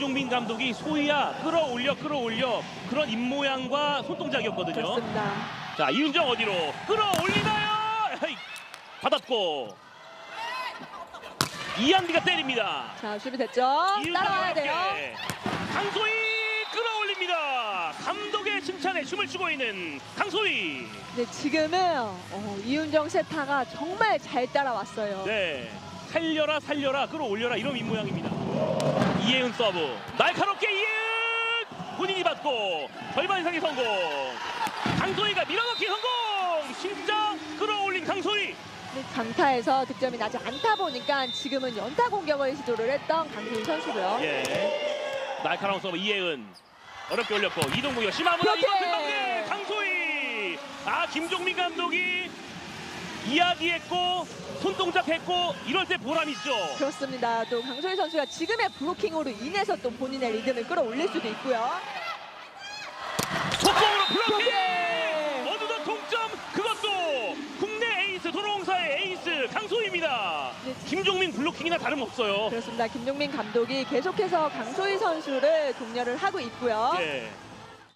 김종민 감독이 소희야 끌어올려 끌어올려 그런 입모양과 손동작이었거든요. 그렇습니다. 자 이윤정 어디로 끌어올리나요? 받았고 이한비가 때립니다. 자, 준비됐죠? 이윤정 따라와야 돼요. 강소희 끌어올립니다. 감독의 칭찬에 춤을 추고 있는 강소희. 네, 지금은 어, 이윤정 세타가 정말 잘 따라왔어요. 네. 살려라 살려라 끌어올려라 이런 입모양입니다. 이혜은 서브 날카롭게 이혜은 본인이 받고 절반 이상의 성공. 강소희가 밀어넣기 성공. 심장 끌어올린 강소희. 네, 강타에서 득점이 나지 않다 보니까 지금은 연타 공격을 시도를 했던 강소희 선수고요. 예. 날카로운 서브 이혜은 어렵게 올렸고 이동국이 그렇게! 이번 득점 강소희. 아 김종민 감독이 이야기했고 손동작했고 이럴 때 보람 있죠. 그렇습니다. 또 강소희 선수가 지금의 블로킹으로 인해서 또 본인의 리듬을 끌어올릴 수도 있고요. 속공으로 블로킹. 어느덧 동점 그것도 국내 에이스 도로공사의 에이스 강소희입니다. 네, 김종민 블로킹이나 다름없어요. 그렇습니다. 김종민 감독이 계속해서 강소희 선수를 독려를 하고 있고요. 예.